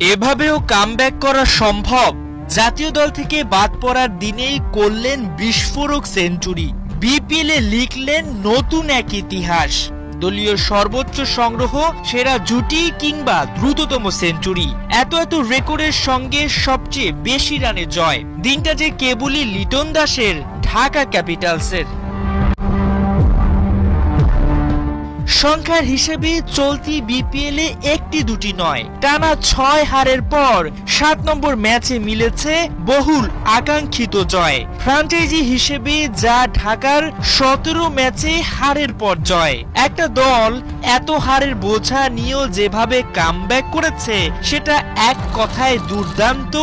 এভাবেও কামব্যাক করা সম্ভব। জাতীয় দল থেকে বাদ পড়ার দিনেই করলেন বিস্ফোরক সেঞ্চুরি বিপিএল লিখলেন নতুন এক ইতিহাস। দলীয় সর্বোচ্চ সংগ্রহ, সেরা জুটি কিংবা দ্রুততম সেঞ্চুরি এত এত রেকর্ডের সঙ্গে সবচেয়ে বেশি রানে জয়। দিনটা যে কেবলই লিটন দাসের, ঢাকা ক্যাপিটালসের। সংখ্যার হিসেবে চলতি বিপিএল এ একটি দুটি নয়। টানা ছয় হারের পর সাত নম্বর ম্যাচে মিলেছে বহুল আকাঙ্ক্ষিত জয়। ফ্রাঞ্চাইজি হিসেবে যা ঢাকার সতেরো ম্যাচে হারের পর জয়। একটা দল এত হারের বোঝা নিয়েও যেভাবে কামব্যাক করেছে, সেটা এক কথায় দুর্দান্ত,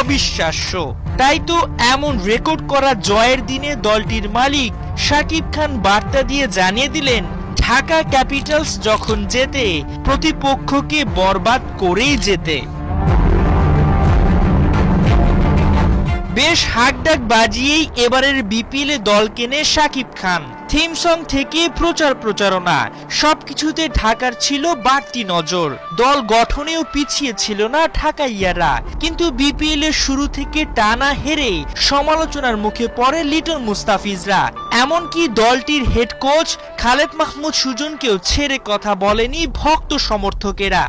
অবিশ্বাস্য। তাই তো এমন রেকর্ড করা জয়ের দিনে দলটির মালিক শাকিব খান বার্তা দিয়ে জানিয়ে দিলেন ঢাকা ক্যাপিটালস যখন জেতে প্রতিপক্ষকে বরবাদ করেই যেতে। বেশ হাকডাক বাজিয়েই এবারের বিপিএল এ দল কেনে শাকিব খান। থিম সং থেকে প্রচার প্রচারণা, সবকিছুতে ঢাকার ছিল বাড়তি নজর। দল গঠনেও পিছিয়ে ছিল না ঢাকাইয়ারা। কিন্তু বিপিএল এর শুরু থেকে টানা হেরে সমালোচনার মুখে পড়ে লিটন মুস্তাফিজরা। এমনকি দলটির হেড কোচ খালেদ মাহমুদ সুজনকেও ছেড়ে কথা বলেনি ভক্ত সমর্থকেরা।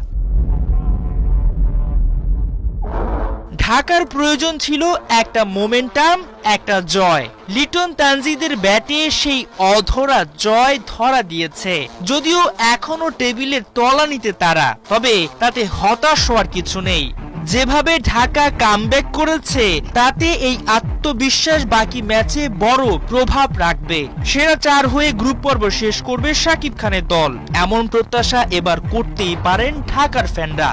ঢাকার প্রয়োজন ছিল একটা মোমেন্টাম, একটা জয়। লিটন তানজিদের ব্যাটে সেই অধরা জয় ধরা দিয়েছে। যদিও এখনও টেবিলের তলানিতে তারা, তবে তাতে হতাশ হওয়ার কিছু নেই। যেভাবে ঢাকা কামব্যাক করেছে, তাতে এই আত্মবিশ্বাস বাকি ম্যাচে বড় প্রভাব রাখবে। সেরা চার হয়ে গ্রুপ পর্ব শেষ করবে শাকিব খানের দল। এমন প্রত্যাশা এবার করতেই পারেন ঢাকার ফ্যানরা।